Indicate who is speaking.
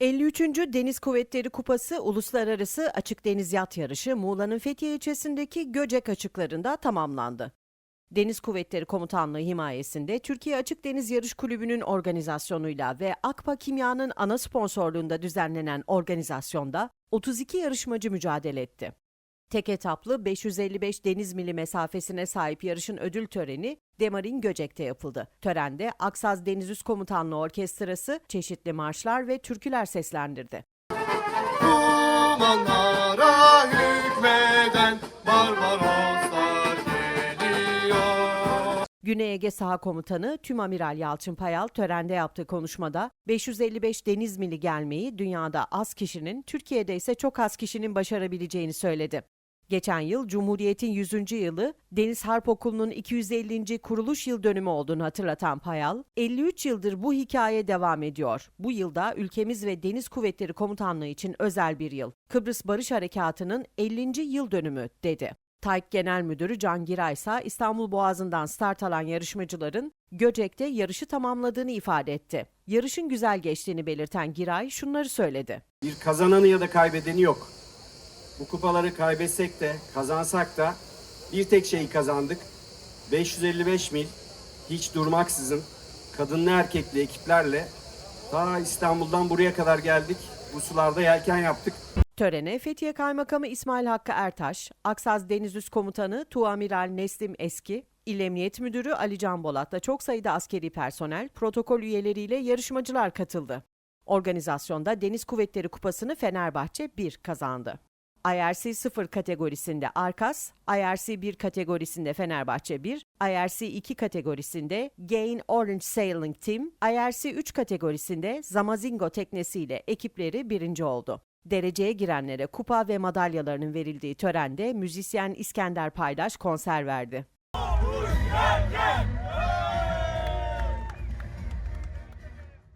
Speaker 1: 53. Deniz Kuvvetleri Kupası Uluslararası Açık Deniz Yat Yarışı Muğla'nın Fethiye ilçesindeki Göcek açıklarında tamamlandı. Deniz Kuvvetleri Komutanlığı himayesinde Türkiye Açık Deniz Yarış Kulübü'nün organizasyonuyla ve Akpa Kimya'nın ana sponsorluğunda düzenlenen organizasyonda 32 yarışmacı mücadele etti. Tek etaplı 555 deniz mili mesafesine sahip yarışın ödül töreni Demarin Göcek'te yapıldı. Törende Aksaz Deniz Üst Komutanlığı Orkestrası çeşitli marşlar ve türküler seslendirdi.
Speaker 2: Dumanlara hükmeden Barbaroslar geliyor.
Speaker 1: Güney Ege Saha Komutanı Tümamiral Yalçın Payal törende yaptığı konuşmada 555 deniz mili gelmeyi dünyada az kişinin, Türkiye'de ise çok az kişinin başarabileceğini söyledi. Geçen yıl Cumhuriyet'in 100. yılı Deniz Harp Okulu'nun 250. kuruluş yıl dönümü olduğunu hatırlatan Payal, 53 yıldır bu hikaye devam ediyor. Bu yılda ülkemiz ve Deniz Kuvvetleri Komutanlığı için özel bir yıl. Kıbrıs Barış Harekatı'nın 50. yıl dönümü dedi. TAİK Genel Müdürü Can Giray ise İstanbul Boğazı'ndan start alan yarışmacıların Göcek'te yarışı tamamladığını ifade etti. Yarışın güzel geçtiğini belirten Giray şunları söyledi.
Speaker 3: Bir kazananı ya da kaybedeni yok. Bu kupaları kaybetsek de kazansak da bir tek şeyi kazandık. 555 mil hiç durmaksızın kadınlı erkekli ekiplerle ta İstanbul'dan buraya kadar geldik. Bu sularda yelken yaptık.
Speaker 1: Törene Fethiye Kaymakamı İsmail Hakkı Ertaş, Aksaz Deniz Üst Komutanı Tuamiral Neslim Eski, İl Emniyet Müdürü Ali Can Bolat'la çok sayıda askeri personel, protokol üyeleriyle yarışmacılar katıldı. Organizasyonda Deniz Kuvvetleri Kupası'nı Fenerbahçe 1 kazandı. IRC 0 kategorisinde Arkas, IRC 1 kategorisinde Fenerbahçe 1, IRC 2 kategorisinde Gain Orange Sailing Team, IRC 3 kategorisinde Zamazingo teknesiyle ekipleri birinci oldu. Dereceye girenlere kupa ve madalyalarının verildiği törende müzisyen İskender Paydaş konser verdi.